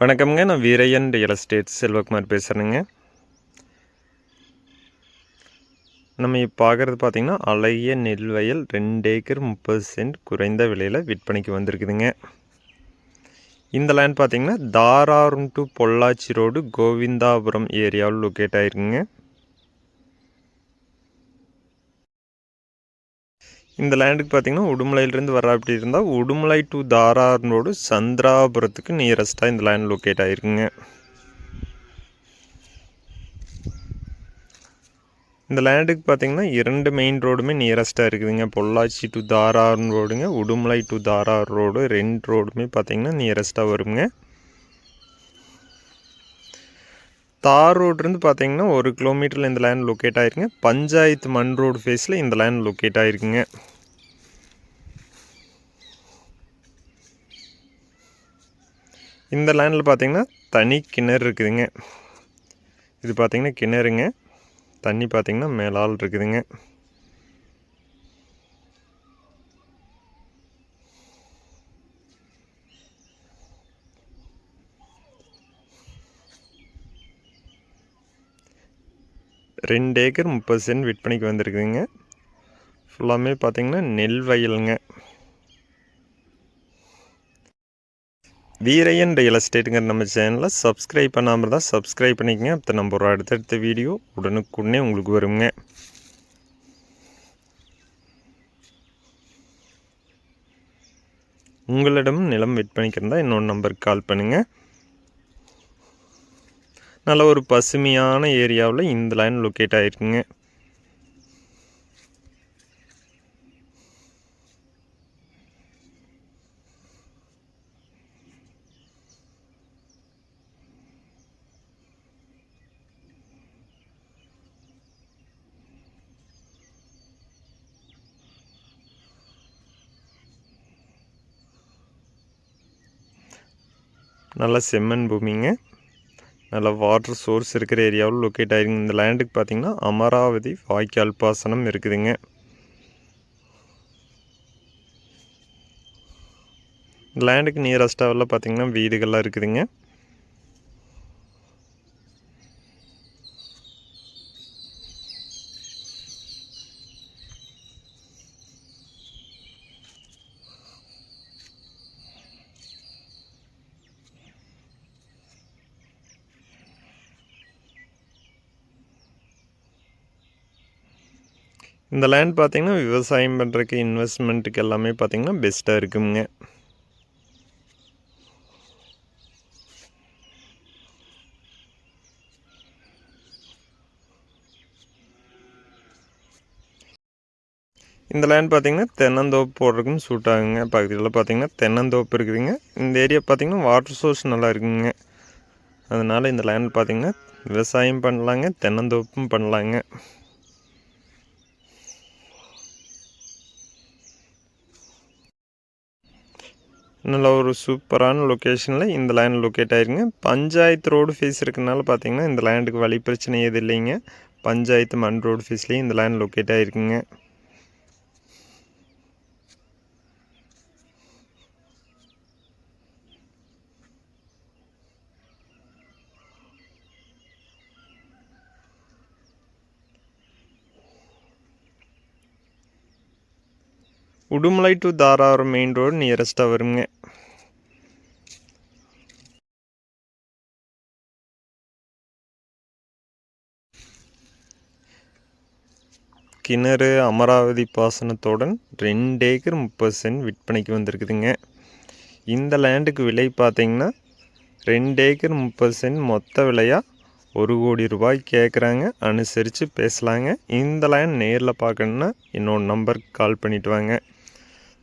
வணக்கம்ங்க. நான் Veeraiyan real estate Selvakumar பேசுகிறேங்க நம்ம இப்போ பார்க்குறது பார்த்திங்கன்னா அழகிய நெல் வயல் ரெண்டு ஏக்கர் முப்பது சென்ட் குறைந்த விலையில் விற்பனைக்கு வந்திருக்குதுங்க. இந்த லேண்ட் பார்த்திங்கன்னா தாராரம் டு பொள்ளாச்சி ரோடு கோவிந்தாபுரம் ஏரியாவில் லொக்கேட் ஆகிருக்குங்க இந்த லேண்டுக்கு பார்த்தீங்கன்னா உடுமலையிலேருந்து வர அப்படி இருந்தால் உடுமலை டு தாரார் ரோடு சந்திராபுரத்துக்கு நியரஸ்ட்டாக இந்த லேண்ட் லொக்கேட் ஆகிருக்குங்க இந்த லேண்டுக்கு பார்த்தீங்கன்னா இரண்டு மெயின் ரோடுமே நியரஸ்ட்டாக இருக்குதுங்க. பொள்ளாச்சி டு தாரார் ரோடுங்க உடுமலை டு தாரார் ரோடு ரெண்டு ரோடுமே பார்த்தீங்கன்னா நியரஸ்ட்டாக வருங்க. தார் ரோட்லேருந்து பார்த்தீங்கன்னா ஒரு கிலோமீட்டரில் இந்த லேண்ட் லொக்கேட் ஆகிருக்குங்க பஞ்சாயத்து மண் ரோடு ஃபேஸில் இந்த லேண்ட் லொக்கேட் ஆகிருக்குங்க இந்த லேண்டில் பார்த்தீங்கன்னா தனி கிணறு இருக்குதுங்க. இது பார்த்தீங்கன்னா கிணறுங்க. தண்ணி பார்த்தீங்கன்னா மேலால் இருக்குதுங்க. ரெண்டு ஏக்கர் முப்பது சென்ட் விற்பனைக்கு வந்திருக்குதுங்க. ஃபுல்லாமே பார்த்தீங்கன்னா நெல் வயலுங்க. வீரையன் ரியல் எஸ்டேட்டுங்கிற நம்ம சேனலை சப்ஸ்கிரைப் பண்ணாமல் தான் சப்ஸ்கிரைப் பண்ணிக்கங்க. அப்போ நம்ம ஒரு அடுத்தடுத்த வீடியோ உடனுக்குடனே உங்களுக்கு வருங்க. உங்களிடம் நிலம் விற்பனைக்கு இருந்தால் இன்னொரு நம்பருக்கு கால் பண்ணுங்கள் நல்ல ஒரு பசுமையான ஏரியாவில் இந்த லைன் லொக்கேட் ஆகிருக்குங்க நல்லா செம்மண் பூமிங்க. நல்ல வாட்டர் சோர்ஸ் இருக்கிற ஏரியாவில் லொக்கேட் ஆகிருங்க இந்த லேண்டுக்கு பார்த்திங்கன்னா அமராவதி வாய்க்கால் பாசனம் இருக்குதுங்க லேண்டுக்கு நியரஸ்டாவில் பார்த்திங்கன்னா வீடுகள்லாம் இருக்குதுங்க. இந்த லேண்ட் பார்த்திங்கன்னா விவசாயம் பண்ணுறதுக்கு இன்வெஸ்ட்மெண்ட்டுக்கு எல்லாமே பார்த்திங்கன்னா பெஸ்ட்டாக இருக்குங்க. இந்த லேண்ட் பார்த்திங்கன்னா தென்னந்தோப்பு போடுறதுக்கும் சூட் ஆகுங்க பகுதியில் பார்த்திங்கன்னா தென்னந்தோப்பு இருக்குதுங்க. இந்த ஏரியா பார்த்திங்கன்னா வாட்டர் சோர்ஸ் நல்லா இருக்குங்க. அதனால் இந்த லேண்ட் பார்த்திங்கன்னா விவசாயம் பண்ணலாங்க தென்னந்தோப்பும் பண்ணலாங்க. நல்ல ஒரு சூப்பரான லொக்கேஷனில் இந்த லேண்ட் லொக்கேட் ஆயிருங்க. பஞ்சாயத்து ரோடு ஃபீஸ் இருக்கனால பார்த்தீங்கன்னா இந்த லேண்டுக்கு வழி பிரச்சனை எது இல்லைங்க. பஞ்சாயத்து மண் ரோடு ஃபீஸ்லேயும் இந்த land locate ஆகிருக்குங்க Udumalai to Dharapuram main road நியரஸ்ட்டாக வருங்க. கிணறு அமராவதி பாசனத்துடன் ரெண்டு ஏக்கர் முப்பது சென்ட் விற்பனைக்கு வந்திருக்குதுங்க. இந்த லேண்டுக்கு விலை பார்த்தீங்கன்னா ரெண்டு ஏக்கர் முப்பது சென்ட் மொத்த விலையாக ஒரு கோடி ரூபாய் கேட்குறாங்க அனுசரித்து பேசலாங்க. இந்த லேண்ட் நேரில் பார்க்கணுன்னா என்னோட நம்பருக்கு கால் பண்ணிவிட்டு வாங்க.